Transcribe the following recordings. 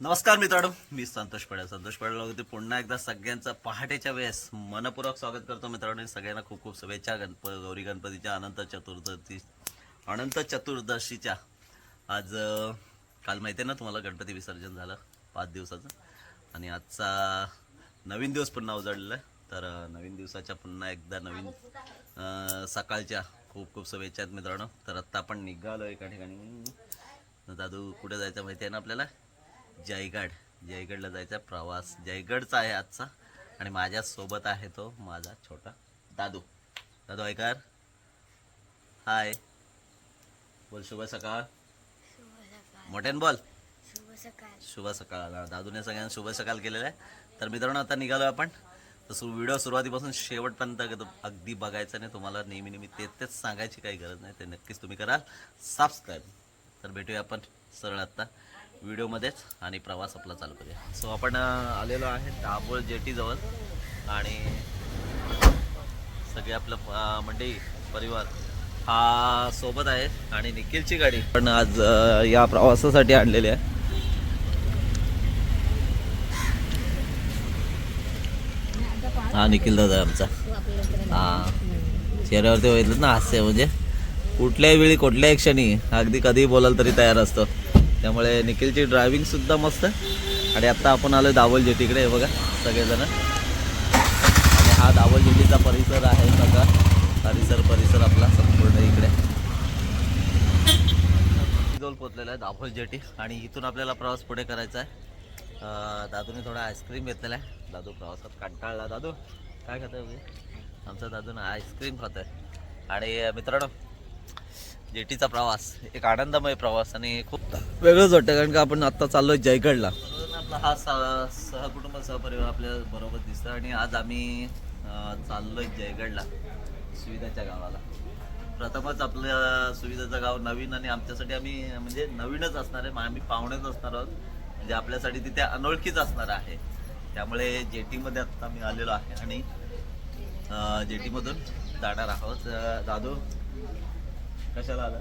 नमस्कार मित्रांनो मी संतोष पड्या संतोष पड्याला होते पुन्हा एकदा सगळ्यांचं पहाटेच्या वेळेस मनपूर्वक स्वागत करतो मित्रांनो. सगळ्यांना खूप खूप शुभेच्छा. गणप गौरी गणपतीच्या अनंत चतुर्दशी अनंत चतुर्दशीच्या. आज काल माहिती आहे ना तुम्हाला गणपती विसर्जन झालं पाच दिवसाचं. आणि आजचा नवीन दिवस पुन्हा उजाडलेला आहे. तर नवीन दिवसाच्या पुन्हा एकदा नवीन सकाळच्या खूप खूप शुभेच्छा आहेत मित्रांनो. तर आत्ता आपण निघालो एका ठिकाणी. दादू कुठे जायचं माहिती आहे ना आपल्याला? जयगड. जयगडला जायचा प्रवास. जयगडचा आहे आजचा. आणि माझ्या सोबत आहे तो माझा छोटा दादू. दादू ऐकार हाय. बोल शुभ सकाळ. मोठ्यान बोल. शुभ सकाळ. शुभ सकाळ दादूने सगळ्यांना शुभ सकाळ केलेला आहे. तर मित्रांनो आता निघालो आपण. तसं व्हिडिओ सुरुवातीपासून शेवटपर्यंत अगदी बघायचं नाही. तुम्हाला नेहमी नेहमी ते तेच सांगायची काही गरज नाही. ते नक्कीच तुम्ही कराल. सबस्क्राईब तर भेटूया आपण सरळ आत्ता. व्हिडिओमध्येच आणि प्रवास आपला चालू करूया. सो आपण आलेलो आहे दाभोळ जेटीजवळ आणि सगळे आपलं मंडळी परिवार हा सोबत आहे आणि निखिलची गाडी पण आज या प्रवासासाठी आणलेली आहे. हा निखिल दादा आमचा. हा चेहऱ्यावरती बघितलं ना हास्य म्हणजे कुठल्याही वेळी कुठल्याही क्षणी अगदी कधीही बोलाल तरी तयार असतो. त्यामुळे निखिलची ड्रायव्हिंग सुद्धा मस्त आणि आता आपण आलो दावल जेटीकडे हे बघा सगळेजण. आणि हा दावल जेटीचा परिसर आहे सगळा परिसर परिसर आपला संपूर्ण इकडे. जवळ पोचलेला आहे दाभोल जेटी आणि इथून आपल्याला प्रवास पुढे करायचा आहे. दादूने थोडा आईस्क्रीम घेतलेला आहे. दादू प्रवासात कंटाळला. दादू काय खात उगे? आमचा दादून आईस्क्रीम खातोय. आणि मित्रांनो जेटीचा प्रवास एक आनंदमय प्रवास आणि खूप वेगळंच वाटतं कारण का आपण आत्ता चाललोय जयगडला. आपला हा सह सहकुटुंब सहपरिवार आपल्या बरोबर दिसतं आणि आज आम्ही अं, चाललोय जयगडला सुविधाच्या गावाला. प्रथमच आपल्या सुविधाचं गाव नवीन आणि आमच्यासाठी आम्ही म्हणजे नवीनच असणार आहे आम्ही पाहुणेच असणार आहोत. म्हणजे आपल्यासाठी तिथे अनोळखीच असणार आहे. त्यामुळे जेटीमध्ये आत्ता मी आलेलो आहे आणि जेटीमधून जाणार आहोत. अं, दादू कशाला आला?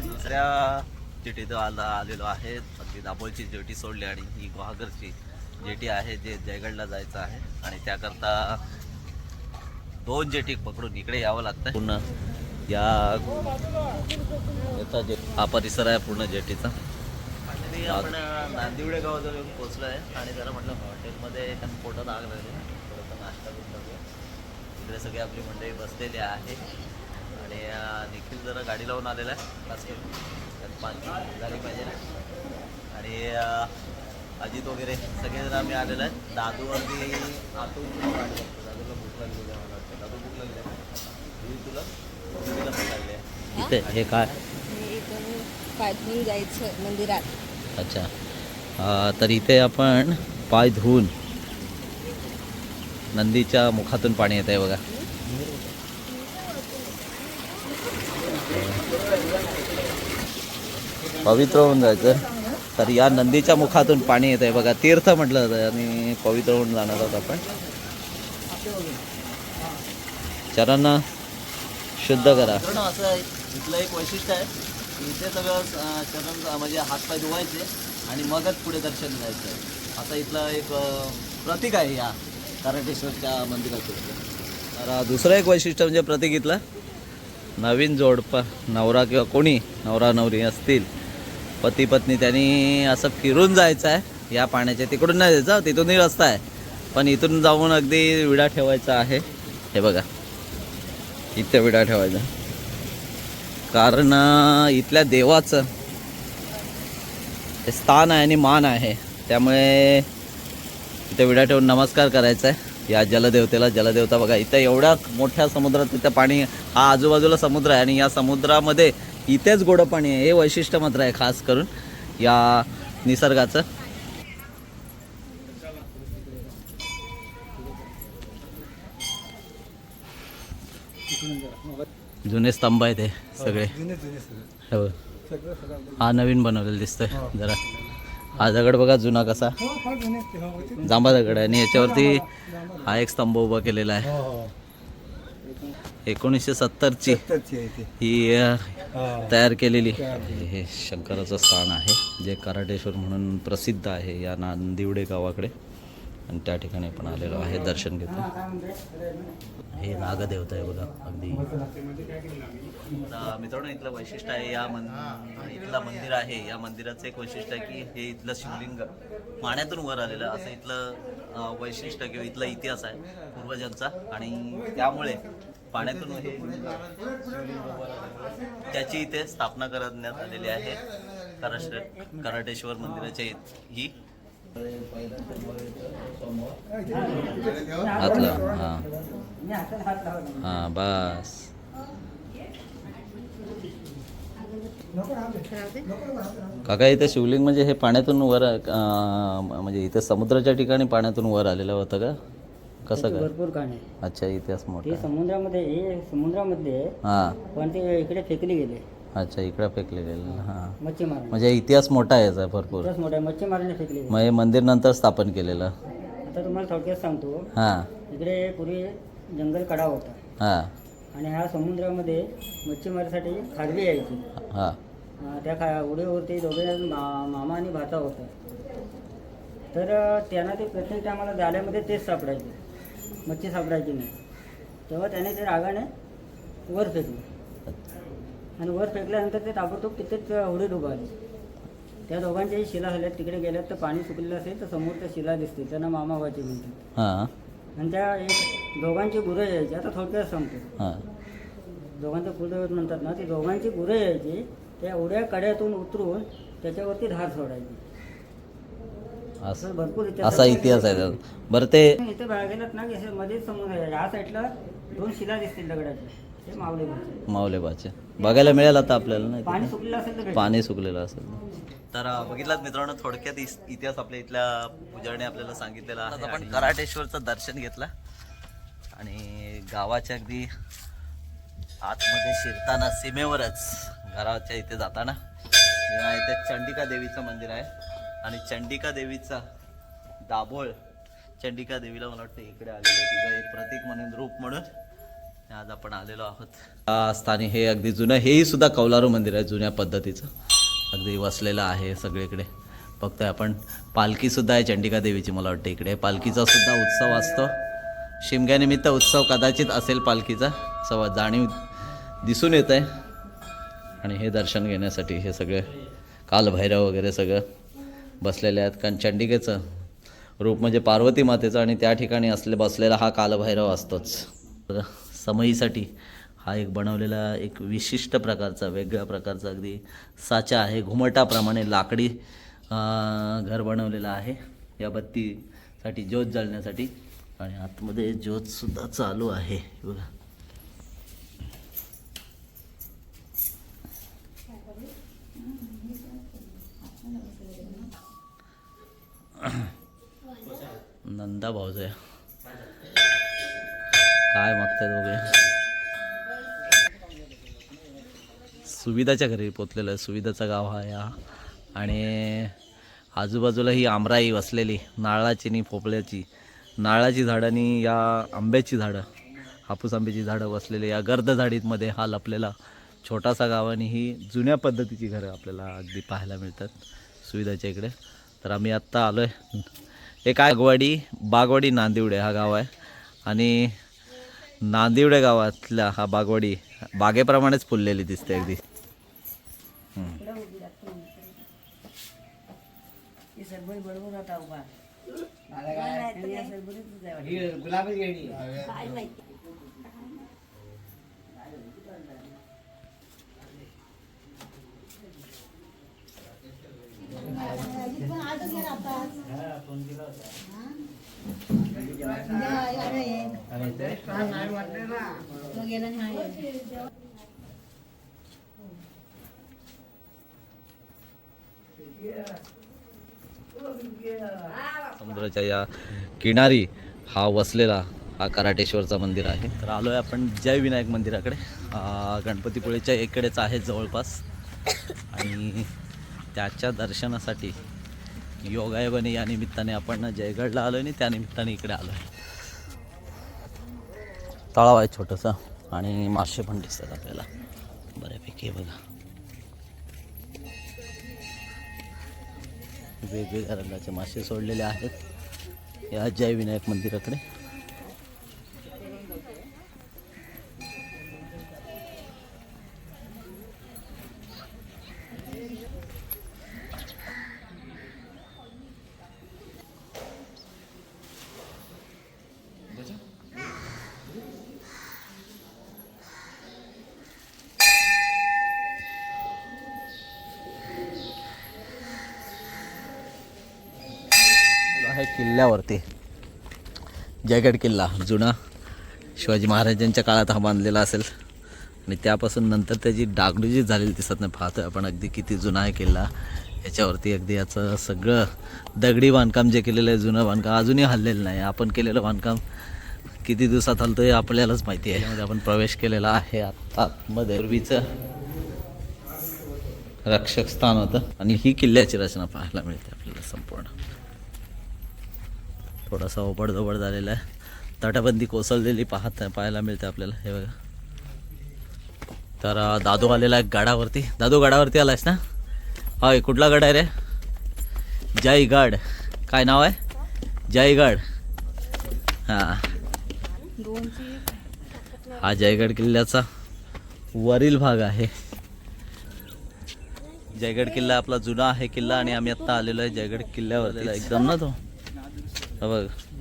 दुसऱ्या जेटीत आला आलेलो आहे अगदी दाभोळची जेटी सोडली आणि ही गुहागरची जेटी आहे जे जयगडला जायचं आहे. आणि त्याकरता दोन जेटी पकडून इकडे यावं लागतं पूर्ण या याचा जे हा परिसर आहे पूर्ण जेटीचा. आणि आपण नांदिवडे गावाजवळ येऊन पोहोचलो आहे आणि जरा म्हटलं हॉटेलमध्ये पोटात आग लागली थोडंसं नाश्ता करून इकडे सगळे आपली मंडळी बसलेली आहे आणि अं, निखिल जरा गाडी लावून आलेला आहे. खास करून. त्यात पाणी झाली पाहिजे ना. आणि अजित वगैरे सगळेजण आम्ही आलेलो आहे दादू अगदी आतून गाडी बघतो दादूला भूक लागली आहे मला वाटतं. दादू भूक लागली आहे. ही तुला तुला भूक लागली आहे. इथे हे काय? मी इथून पायथून जायचं मंदिरात. अच्छा. तर इथे आपण पाय धुवून नंदीच्या मुखातून पाणी येत आहे बघा. पवित्र होऊन जायचं. तर या नंदीच्या मुखातून पाणी येत आहे बघा. तीर्थ म्हटलं जातं आणि पवित्र होऊन जाणार आहोत आपण. चरण शुद्ध करा. असं इथलं एक वैशिष्ट्य आहे की इथे सगळं चरण म्हणजे हातपाय धुवायचे आणि मगच पुढे दर्शन घ्यायचं. असं इथलं एक प्रतीक आहे या. कराटेश्वरच्या मंदिराचं. तर दुसरं एक वैशिष्ट्य म्हणजे प्रतीक इथलं. नवीन जोडपा नवरा किंवा कोणी नवरा नवरी असतील पती पत्नी त्यांनी असं फिरून जायचं आहे या पाण्याच्या तिकडून नाही जायचं तिथूनही रस्ता आहे. पण इथून जाऊन अगदी विडा ठेवायचा आहे. हे बघा. इथे विडा ठेवायचा. कारण इथल्या देवाचं हे स्थान आहे आणि मान आहे. त्यामुळे इथे विडा ठेवून नमस्कार करायचा आहे. या जलदेवतेला जलदेवता बघा इथं एवढ्या मोठ्या समुद्रात तिथं पाणी हा आजूबाजूला समुद्र आहे आणि या समुद्रामध्ये इथेच गोडं पाणी आहे. हे वैशिष्ट्य मात्र आहे खास करून या निसर्गाचं. जुने स्तंभ आहेत हे सगळे. हो. हा. नवीन बनवलेला दिसतोय जरा. हा दगड बघा जुना कसा. जांभा दगड आहे आणि याच्यावरती हा एक स्तंभ उभा केलेला आहे. एकोणीसशे सत्तरची ही तयार केलेली. हे शंकराचं स्थान आहे जे कराटेश्वर म्हणून प्रसिद्ध आहे या नांदिवडे गावाकडे. आणि त्या ठिकाणी आपण आलेलो आहे दर्शन घेतो. हे नागदेवता आहे बघा अगदी. मित्रांनो इथलं वैशिष्ट्य आहे या मन इथलं मंदिर आहे. या मंदिराचं एक वैशिष्ट्य आहे की हे इथलं शिवलिंग पाण्यातून वर आलेलं असं इथलं वैशिष्ट्य किंवा इथला इतिहास आहे पूर्वजांचा. आणि त्यामुळे पाण्यातून हे त्याची इथे स्थापना करण्यात आलेली आहे. कराटेश्वर मंदिराच्या इथ- ही. आतला हां हां बस. काका इथे शिवलिंग म्हणजे हे पाण्यातून वर म्हणजे इथे समुद्राच्या ठिकाणी पाण्यातून वर आलेलं होतं का? कसं काय? भरपूर काणे अच्छा इतिहास मोठा समुद्रामध्ये हे समुद्रामध्ये हां. पण ते इकडे फेकले गेले. अच्छा इकडे फेकले गेले हां. मच्छीमार म्हणजे इतिहास मोठा आहे याचा भरपूर. फेकले गेले मग हे मंदिर नंतर स्थापन केलेलं. आता तुम्हाला थोडक्यात सांगतो. हां. इकडे पूर्वी जंगल कडा होता. हां. आणि ह्या समुद्रामध्ये मच्छीमारीसाठी खारवी यायची. हां. अं, त्या खा उडीवरती दोघे जण मा मामा आणि भाचा होता. तर त्यांना ते प्रत्येक टायमाला जाळ्यामध्ये तेच सापडायचे. मच्छी सापडायची नाही. तेव्हा त्याने ते रागाने वर फेकले. आणि वर फेकल्यानंतर ते ताबडतोब तिथेच उडीत उभारले त्या दोघांच्याही शिला झाल्यात तिकडे गेल्यात तर पाणी सुकलेलं असेल तर समोर त्या शिला दिसते. त्यांना मामा व्हायचे म्हणतात. हां. आणि त्या एक दोघांची गुरं यायची. आता थोडक्यात सांगतो. हां. दोघांचं कुलदैवत म्हणतात ना ती दोघांची गुरं यायची त्या उड्या कड्यातून उतरून त्याच्यावरती धार सोडायची. असं. असं भरपूर इतिहास असा इतिहास आहे. त्याचा. बरं ते इथे बाहेर गेलात ना की असे मध्येच समुद्र आहे. ह्या साईडला दोन शिला दिसतील दगडाच्या म्हणतात. माऊलेबाचे बघायला मिळेल आता आपल्याला नाही पाणी सुकलेलं असेल तर भेटेल. पाणी सुकलेलं असेल तर. अं, बघितलात मित्रांनो थोडक्यात इतिहास आपल्या इथल्या पुजारने आपल्याला सांगितलेला आहे आपण कराटेश्वरचं दर्शन घेतलं. आणि गावाच्या अगदी आतमध्ये शिरताना सीमेवरच घराच्या इथे जाताना इथे चंडिका देवीचं मंदिर आहे. आणि चंडिका देवीचा दाभोळ चंडिका देवीला मला वाटतं इकडे आलेलं आहे. तिचं एक प्रतीक म्हणून रूप म्हणून. आज आपण आलेलो आहोत. स्थानी हे अगदी जुनं हेही सुद्धा कौलारू मंदिर आहे जुन्या पद्धतीचं. अगदी वसलेलं आहे सगळीकडे. बघतोय आपण पालखीसुद्धा आहे चंडिका देवीची मला वाटतं इकडे. पालखीचा सुद्धा उत्सव असतो. शिमग्यानिमित्त उत्सव कदाचित असेल पालखीचा. सवा जाणीव दिसून येत आहे आणि हे दर्शन घेण्यासाठी हे सगळे कालभैरव वगैरे सगळं बसलेले आहेत. कारण चंडिकेचं रूप म्हणजे पार्वती मातेचं आणि त्या ठिकाणी असले बसलेला हा कालभैरव असतोच. समयीसाठी समईसाठी हा एक बनवलेला एक विशिष्ट प्रकारचा वेगळ्या प्रकारचा अगदी साचा आहे. घुमटाप्रमाणे लाकडी घर बनवलेलं आहे. या बत्तीसाठी ज्योत जळण्यासाठी आणि आतमध्ये ज्योतसुद्धा चालू आहे. बघा. नंदा भाऊजय. काय मागताय दोघे सुविधाच्या घरी पोचलेलं आहे. सुविधाचा गाव हा. या आणि आजूबाजूला ही आमराई वसलेली नारळाची आणि पोपळ्याची. नारळाची झाडं आणि या आंब्याची झाडं हापूस आंब्याची झाडं वसलेली या गर्द झाडीमध्ये हा लपलेला छोटासा गाव आणि ही जुन्या पद्धतीची घरं आपल्याला अगदी पाहायला मिळतात सुविधाच्या इकडे. तर आम्ही आत्ता आलो आहे एक आगवाडी बागवाडी नांदिवडे हा गाव आहे. आणि नांदिवडे गावातला हा बागवाडी बागेप्रमाणेच फुललेली दिसते अगदी हम्म. समुद्राच्या या किनारी हा वसलेला हा कराटेश्वरचा मंदिर आहे. तर आलो आहे आपण जय विनायक मंदिराकडे. गणपतीपुळेच्या एकडेच आहे जवळपास. आणि त्याच्या दर्शनासाठी योगायोगाने या निमित्ताने आपण जयगडला आलो आणि त्या निमित्ताने इकडे आलो आहे तळाव आहे छोटंसं आणि मासे पण दिसतात आपल्याला. बऱ्यापैकी बघा. वेगवेगळ्या रंगाचे मासे सोडलेले आहेत या जय विनायक मंदिराकडे. आहे किल्ल्यावरती. जयगड किल्ला जुना. शिवाजी महाराजांच्या काळात हा बांधलेला असेल. आणि त्यापासून नंतर त्याची डागडुजी झालेली दिसत नाही पाहतोय आपण. अगदी किती जुना आहे किल्ला. याच्यावरती अगदी याचं सगळं दगडी बांधकाम जे केलेलं आहे जुनं बांधकाम अजूनही हललेलं नाही. आपण केलेलं बांधकाम किती दिवसात हलतं हे आपल्यालाच माहिती आहे. म्हणजे आपण प्रवेश केलेला आहे आत्ता आतमध्ये पूर्वीचं रक्षक स्थान होतं. आणि ही किल्ल्याची रचना पाहायला मिळते आपल्याला संपूर्ण. थोडासा ओबडधोबड झालेला आहे. तटबंदी कोसळलेली पाहत पाहायला मिळते आपल्याला. हे बघा. तर दादू आलेला आहे गडावरती. दादू गडावरती आलायस ना? होय कुठला गड आहे रे? जयगड. काय नाव आहे? जयगड. हां. हा जयगड किल्ल्याचा वरील भाग आहे. जयगड किल्ला आपला जुना आहे किल्ला आणि आम्ही आत्ता आलेलो आहे जयगड किल्ल्यावर एकदम ना तो? बघ.